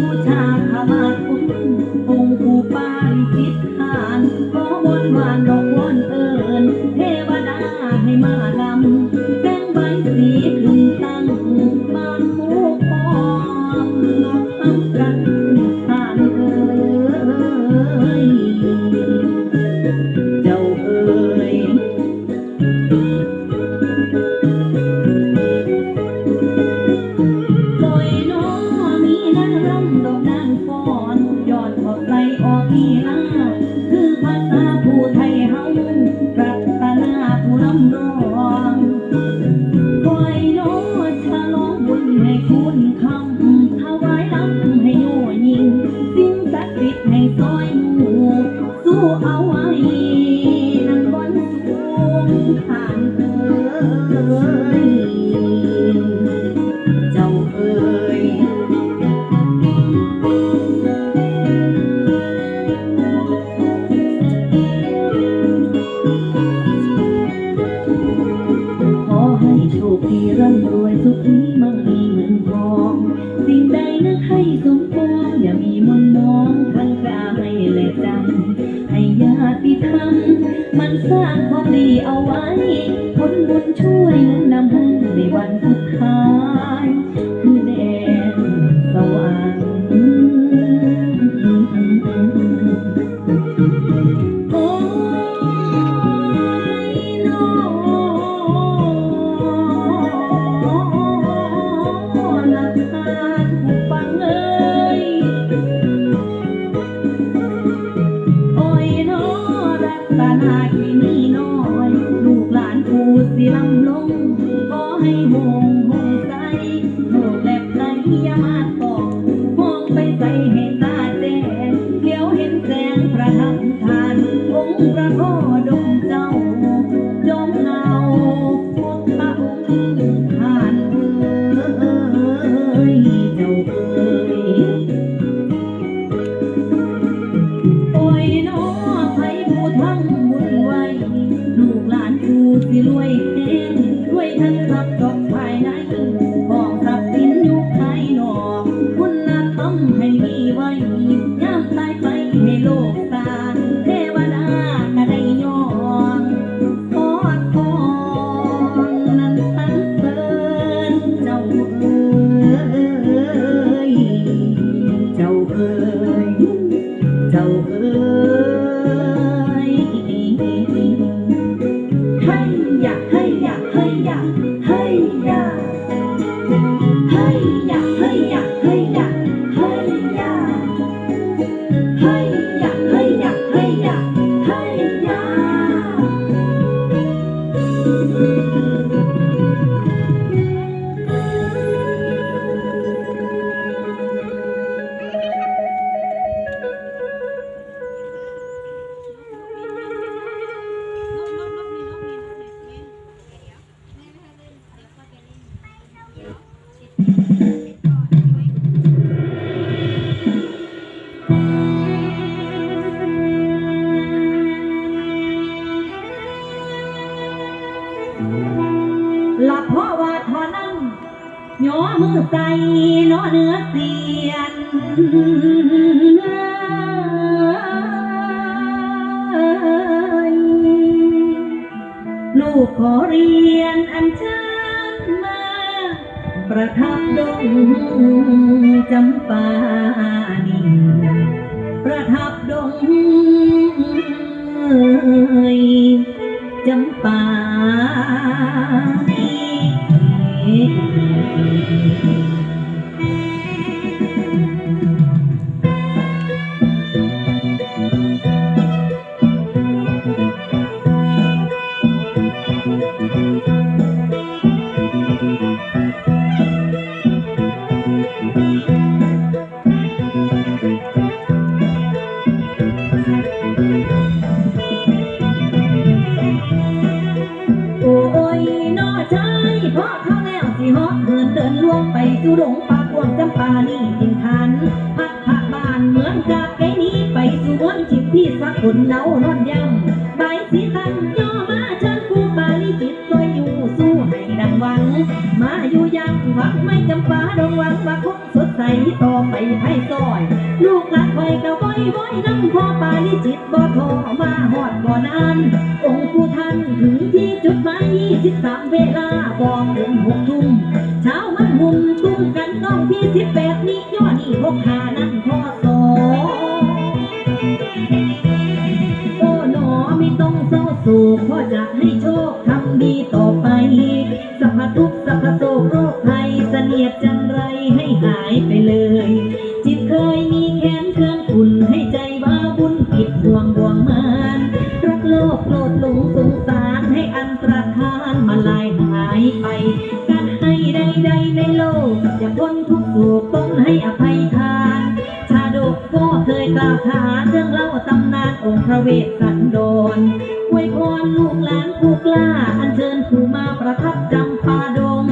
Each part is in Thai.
ผู้ชากมา สร้างความดีเอาไว้ผลบุญช่วยหนุนนำให้ในวัน ใจน้อเนื้อเสียนลูกขอเรียนอันเชิญมา ประทับดง จำปาดงหวังว่าคงสดใสต่อไปให้ซอย ลูกหลานคอยเก่าบ่อยบ่อยน้ำพ่อปาลิจิตบ่ทอมาหอดบ่นาน องค์ผู้ท่านถึงที่จุดหมายยี่สิบสามเวลาบอกถึงหกทุ่ ไม่ต้องเศร้าโศกพราะจะให้โชคทำดีต่อไปสัพพทุกสัพพโศกโรคภัยเสนียดจันไรให้หายไปเลย จิตเคยมีแค้นเครื่องอุ่นให้ใจว่าบุญผิดห่วงห่วงมานรักโลกโกรธหลงสงสารให้อันตรธานมาลายหายไปการให้ใดๆในโลกอย่าพ้นทุกโศกต้องให้อภัยทาน ชาดกก็เคยกล่าวขาเรื่องเล่าตำ องค์พระเวสสันดรอวยพรลูกหลานผู้กล้า อัญเชิญผู้มาประทับจำปาดง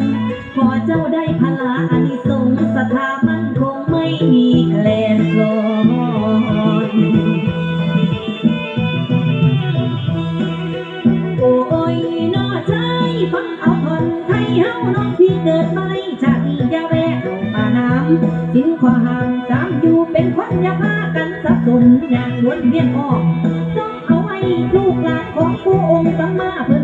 ขอเจ้าได้พลาอานิสงส์สถามันคงไม่มีแคลนคลอนโอ้ยนอใจฟังเอาทนไทยเฮาน้องพี่เกิดมาในชาตินี้อยาแวะลงป่าน้ำสินขวาห่าง อย่าพากันสับสนอย่างวนเวียนออกต้องเอาไว้ลูกหลานของผู้องค์สัมมาเพิ่น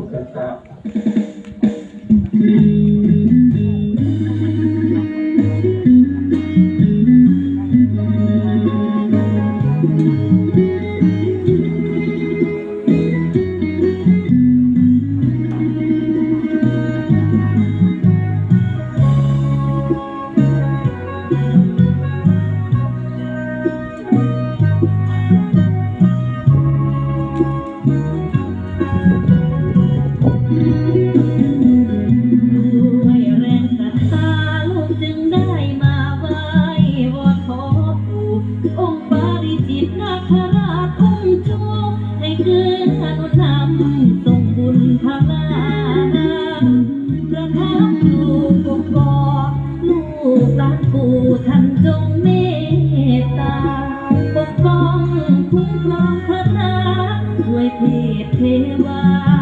ทธัสสะ ปกป้องคุ้มครองพระนาด้วยเทพเทวา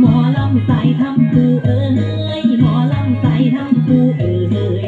หมอลำใส่ทำกูเอ้ยหมอลำใส่ทำกูเอ้ย